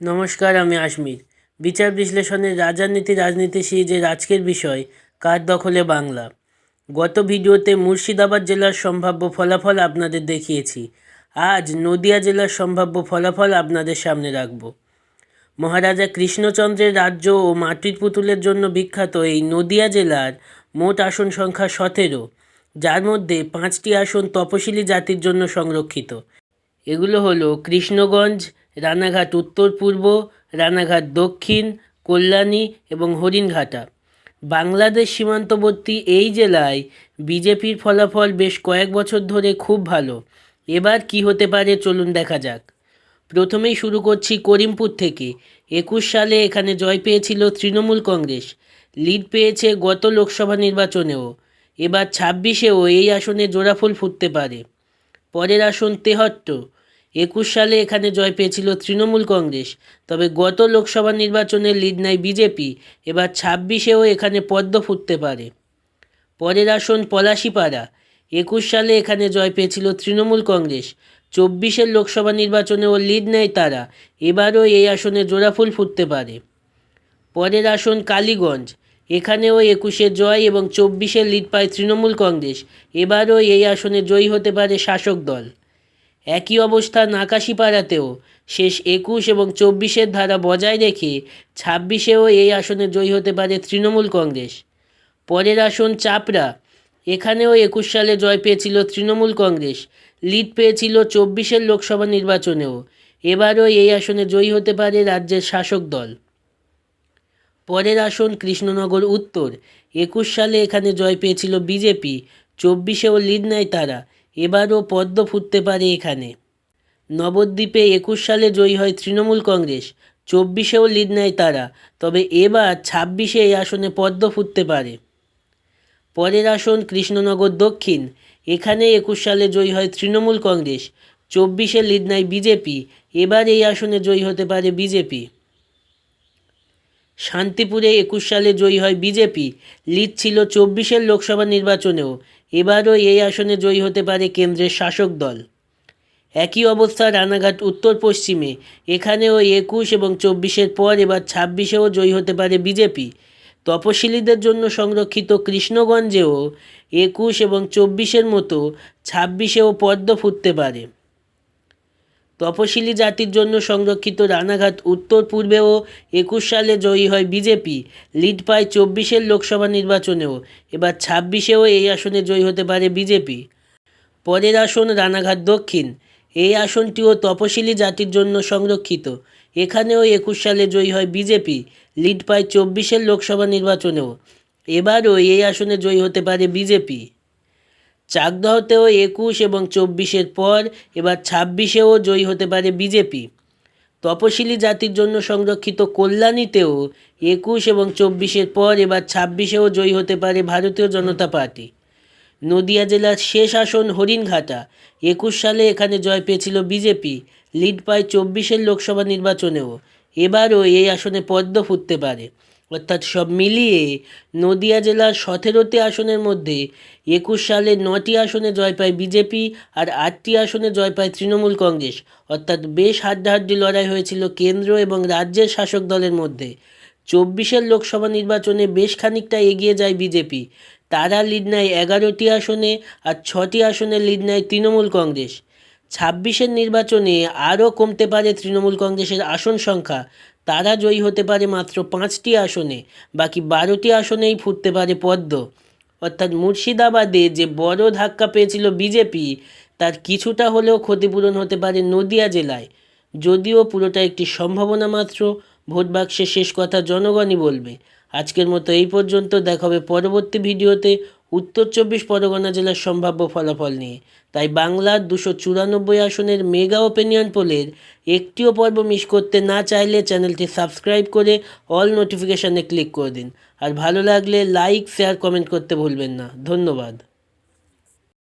নমস্কার, আমি আশমির। বিচার বিশ্লেষণের রাজনীতি রাজনীতি সিরিজের আজকের বিষয়, কার দখলে বাংলা? গত ভিডিওতে মুর্শিদাবাদ জেলার সম্ভাব্য ফলাফল আপনাদের দেখিয়েছি। আজ নদিয়া জেলার সম্ভাব্য ফলাফল আপনাদের সামনে রাখব। মহারাজা কৃষ্ণচন্দ্রের রাজ্য ও মাটির পুতুলের জন্য বিখ্যাত এই নদিয়া জেলার মোট আসন সংখ্যা সতেরো, যার মধ্যে পাঁচটি আসন তপশিলি জাতির জন্য সংরক্ষিত। এগুলো হলো কৃষ্ণগঞ্জ রানাঘাট উত্তর পূর্ব, রানাঘাট দক্ষিণ, কল্যাণী এবং হরিণঘাটা। বাংলাদেশ সীমান্তবর্তী এই জেলায় বিজেপির ফলাফল বেশ কয়েক বছর ধরে খুব ভালো। এবার কি হতে পারে চলুন দেখা যাক। প্রথমেই শুরু করছি করিমপুর থেকে। একুশ সালে এখানে জয় পেয়েছিল তৃণমূল কংগ্রেস। লিড পেয়েছে গত লোকসভা নির্বাচনেও। এবার ছাব্বিশেও এই আসনে জোড়াফুল ফুটতে পারে। পরের আসন তেহট্ট। একুশ সালে এখানে জয় পেয়েছিল তৃণমূল কংগ্রেস। তবে গত লোকসভা নির্বাচনে লিড নেয় বিজেপি, এবার ছাব্বিশেও এখানে পদ্ম ফুটতে পারে। পরের আসন পলাশিপাড়া, একুশ সালে এখানে জয় পেয়েছিল তৃণমূল কংগ্রেস। চব্বিশের লোকসভা নির্বাচনেও লিড নেয় তারা, এবারও এই আসনে জোড়াফুল ফুটতে পারে। পরের আসন কালীগঞ্জ, এখানেও একুশে জয় এবং চব্বিশে লিড পায় তৃণমূল কংগ্রেস, এবারও এই আসনে জয়ী হতে পারে শাসক দল। একই অবস্থা নাকাশিপাড়াতেও। শেষ একুশ এবং চব্বিশের ধারা বজায় রেখে ছাব্বিশেও এই আসনে জয়ী হতে পারে তৃণমূল কংগ্রেস। পরের আসন চাপড়া। এখানেও একুশ সালে জয় পেয়েছিল তৃণমূল কংগ্রেস। লিড পেয়েছিল চব্বিশের লোকসভা নির্বাচনেও। এবারও এই আসনে জয়ী হতে পারে রাজ্যের শাসক দল। পরের আসন কৃষ্ণনগর উত্তর। একুশ সালে এখানে জয় পেয়েছিল বিজেপি। চব্বিশেও লিড নেয় তারা। এবারও পদ্ম ফুটতে পারে এখানে। নবদ্বীপে একুশ সালে জয়ী হয় তৃণমূল কংগ্রেস, চব্বিশেও লিড নেয় তারা, তবে এবার ছাব্বিশে এই আসনে পদ্ম ফুটতে পারে। পরের আসন কৃষ্ণনগর দক্ষিণ, এখানে একুশ সালে জয়ী হয় তৃণমূল কংগ্রেস, চব্বিশে লিড নেয় বিজেপি, এবার এই আসনে জয়ী হতে পারে বিজেপি। শান্তিপুরে একুশ সালে জয়ী হয় বিজেপি, লিড ছিল চব্বিশের লোকসভা নির্বাচনেও এবারও এই আসনে জয়ী হতে পারে কেন্দ্রের শাসক দল। একই অবস্থা রানাঘাট উত্তর পশ্চিমে। এখানেও একুশ এবং চব্বিশের পর এবার ছাব্বিশেও জয়ী হতে পারে বিজেপি। তপশিলীদের জন্য সংরক্ষিত কৃষ্ণগঞ্জেও একুশ এবং চব্বিশের মতো ছাব্বিশেও পদ্ম ফুটতে পারে। তপশিলি জাতির জন্য সংরক্ষিত রানাঘাট উত্তর পূর্বেও একুশ সালে জয়ী হয় বিজেপি। লিড পায় চব্বিশের লোকসভা নির্বাচনেও। এবার ছাব্বিশেও এই আসনে জয়ী হতে পারে বিজেপি। পরের আসন রানাঘাট দক্ষিণ। এই আসনটিও তপশিলি জাতির জন্য সংরক্ষিত। এখানেও একুশ সালে জয়ী হয় বিজেপি। লিড পায় চব্বিশের লোকসভা নির্বাচনেও। এবারও এই আসনে জয়ী হতে পারে বিজেপি। চাকদহতেও একুশ এবং চব্বিশের পর, এবার ছাব্বিশেও জয়ী হতে পারে বিজেপি। তপশিলি জাতির জন্য সংরক্ষিত কল্যাণীতেও একুশ এবং চব্বিশের পর, এবার ছাব্বিশেও জয়ী হতে পারে ভারতীয় জনতা পার্টি। নদিয়া জেলার শেষ আসন হরিণঘাটা। একুশ সালে এখানে জয় পেয়েছিল বিজেপি, লিড পায় চব্বিশের লোকসভা নির্বাচনেও। এবারও এই আসনে পদ্ম ফুটতে পারে। অর্থাৎ সব মিলিয়ে নদিয়া জেলার সতেরোটি আসনের মধ্যে একুশ সালে নটি আসনে জয় পায় বিজেপি আর আটটি আসনে জয় পায় তৃণমূল কংগ্রেস। অর্থাৎ বেশ হাড্ডাহাড্ডি লড়াই হয়েছিল কেন্দ্র এবং রাজ্যের শাসক দলের মধ্যে। চব্বিশের লোকসভা নির্বাচনে বেশ খানিকটা এগিয়ে যায় বিজেপি। তারা লিড নেয় এগারোটি আসনে আর ছটি আসনে লিড নেয় তৃণমূল কংগ্রেস। ছাব্বিশের নির্বাচনে আরও কমতে পারে তৃণমূল কংগ্রেসের আসন সংখ্যা। তারা জয়ী হতে পারে মাত্র পাঁচটি আসনে, বাকি বারোটি আসনেই ফুটতে পারে পদ্ম। অর্থাৎ মুর্শিদাবাদে যে বড় ধাক্কা পেয়েছিল বিজেপি, তার কিছুটা হলেও ক্ষতিপূরণ হতে পারে নদিয়া জেলায়। যদিও পুরোটা একটি সম্ভাবনা মাত্র, ভোট বাক্সের শেষ কথা জনগণই বলবে। আজকের মতো এই পর্যন্ত, দেখা হবে পরবর্তী ভিডিওতে। উত্তর চব্বিশ পরগনা জেলার সম্ভাব্য ফলাফল নিয়ে। তাই বাংলার দুশো চুরানব্বই আসনের মেগা ওপেনিয়ন পোলের একটিও পর্ব মিস করতে না চাইলে চ্যানেলটি সাবস্ক্রাইব করে অল নোটিফিকেশানে ক্লিক করে দিন। আর ভালো লাগলে লাইক, শেয়ার, কমেন্ট করতে ভুলবেন না। ধন্যবাদ।